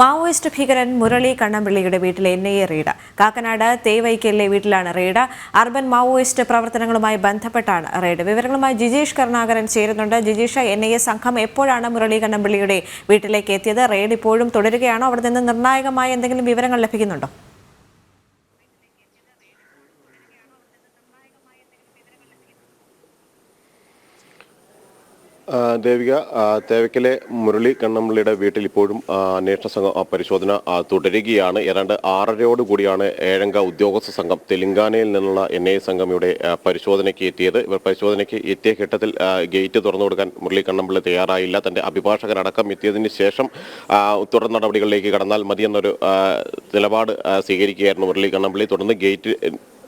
Maoist ഭീകരൻ മുരളി കണ്ണമ്പിള്ളിയുടെ വീട്ടിലെ N I A raid. Kakkanad തേവൈക്കലിലെ വീട്ടിലാണ് റെയ്ഡ്. അർബൻ മാവോയിസ്റ്റ് പ്രവർത്തനങ്ങളുമായി ബന്ധപ്പെട്ടാണ് റെയ്ഡ്. വിവരങ്ങളുമായി ജിജീഷ് കരുണാകരൻ ചേരുന്നുണ്ട്. ജിജീഷ എൻ ഐ എ സംഘം എപ്പോഴാണ് മുരളി കണ്ണമ്പിള്ളിയുടെ വീട്ടിലേക്ക് എത്തിയത്? റെയ്ഡ് ഇപ്പോഴും തുടരുകയാണോ? അവിടെ നിന്ന് നിർണായകമായ എന്തെങ്കിലും വിവരങ്ങൾ ലഭിക്കുന്നുണ്ടോ? ദേവിക തേവക്കലെ മുരളി കണ്ണമ്പിള്ളിയുടെ വീട്ടിൽ ഇപ്പോഴും അന്വേഷണ സംഘം പരിശോധന തുടരുകയാണ്. ഏതാണ്ട് ആറരയോട് കൂടിയാണ് ഏഴംഗ ഉദ്യോഗസ്ഥ സംഘം തെലങ്കാനയിൽ നിന്നുള്ള എൻ ഐ സംഘം ഇവിടെ പരിശോധനയ്ക്ക് എത്തിയത്. ഇവർ പരിശോധനയ്ക്ക് എത്തിയ ഘട്ടത്തിൽ ഗേറ്റ് തുറന്നു കൊടുക്കാൻ മുരളി കണ്ണമ്പിള്ളി തയ്യാറായില്ല. തന്റെ അഭിഭാഷകരടക്കം എത്തിയതിന് ശേഷം തുടർ നടപടികളിലേക്ക് കടന്നാൽ മതിയെന്നൊരു നിലപാട് സ്വീകരിക്കുകയായിരുന്നു മുരളി കണ്ണമ്പിള്ളി. തുടർന്ന് ഗേറ്റ്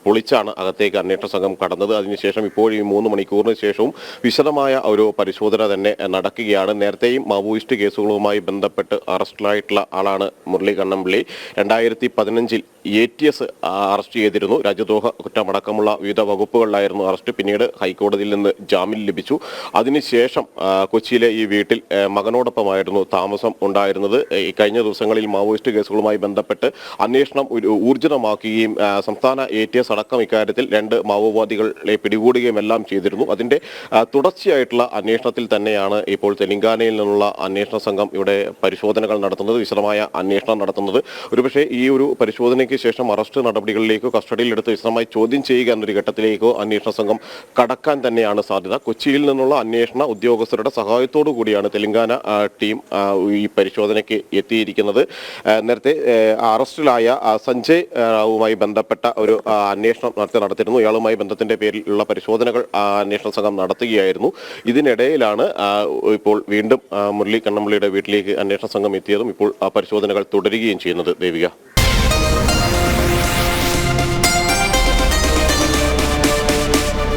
പൊളിച്ചാണ് അകത്തേക്ക് അന്വേഷണ സംഘം കടന്നത്. അതിനുശേഷം ഇപ്പോഴും ഈ മൂന്ന് മണിക്കൂറിന് ശേഷവും വിശദമായ ഒരു പരിശോധന തന്നെ നടക്കുകയാണ്. നേരത്തെയും മാവോയിസ്റ്റ് കേസുകളുമായി ബന്ധപ്പെട്ട് അറസ്റ്റിലായിട്ടുള്ള ആളാണ് മുരളി കണ്ണമ്പിള്ളി രണ്ടായിരത്തി പതിനഞ്ചിൽ എ ടി എസ് അറസ്റ്റ് ചെയ്തിരുന്നു. രാജ്യദ്രോഹ കുറ്റമടക്കമുള്ള വിവിധ വകുപ്പുകളിലായിരുന്നു അറസ്റ്റ്. പിന്നീട് ഹൈക്കോടതിയിൽ നിന്ന് ജാമ്യം ലഭിച്ചു. അതിനുശേഷം കൊച്ചിയിലെ ഈ വീട്ടിൽ മകനോടൊപ്പമായിരുന്നു താമസം ഉണ്ടായിരുന്നത്. കഴിഞ്ഞ ദിവസങ്ങളിൽ മാവോയിസ്റ്റ് കേസുകളുമായി ബന്ധപ്പെട്ട് അന്വേഷണം ഊർജിതമാക്കുകയും സംസ്ഥാന എ ടി എസ് അടക്കം ഇക്കാര്യത്തിൽ രണ്ട് മാവോവാദികളെ പിടികൂടുകയും എല്ലാം ചെയ്തിരുന്നു. അതിന്റെ തുടർച്ചയായിട്ടുള്ള അന്വേഷണത്തിൽ തന്നെയാണ് ഇപ്പോൾ തെലങ്കാനയിൽ നിന്നുള്ള അന്വേഷണ സംഘം ഇവിടെ പരിശോധനകൾ നടത്തുന്നത് വിശദമായ അന്വേഷണം നടത്തുന്നത്. ഒരുപക്ഷെ ഈ ഒരു പരിശോധനയ്ക്ക് ശേഷം അറസ്റ്റ് നടപടികളിലേക്കോ കസ്റ്റഡിയിലെടുത്ത് വിശദമായി ചോദ്യം ചെയ്യുക എന്നൊരു ഘട്ടത്തിലേക്കോ അന്വേഷണ സംഘം കടക്കാൻ തന്നെയാണ് സാധ്യത. കൊച്ചിയിൽ നിന്നുള്ള അന്വേഷണ ഉദ്യോഗസ്ഥരുടെ സഹായത്തോടു കൂടിയാണ് തെലങ്കാന ടീം ഈ പരിശോധനയ്ക്ക് എത്തിയിരിക്കുന്നത്. നേരത്തെ അറസ്റ്റിലായ സഞ്ജയ് റാവുമായി ബന്ധപ്പെട്ട ഒരു അന്വേഷണം നടത്തി നടത്തിയിരുന്നു. ഇയാളുമായി ബന്ധത്തിന്റെ പേരിലുള്ള പരിശോധനകൾ അന്വേഷണ സംഘം നടത്തുകയായിരുന്നു. ഇതിനിടയിലാണ് ഇപ്പോൾ വീണ്ടും മുരളി കണ്ണമ്പള്ളിയുടെ വീട്ടിലേക്ക് അന്വേഷണ സംഘം എത്തിയതും ഇപ്പോൾ പരിശോധനകൾ തുടരുകയും ചെയ്യുന്നത്. ദേവിക.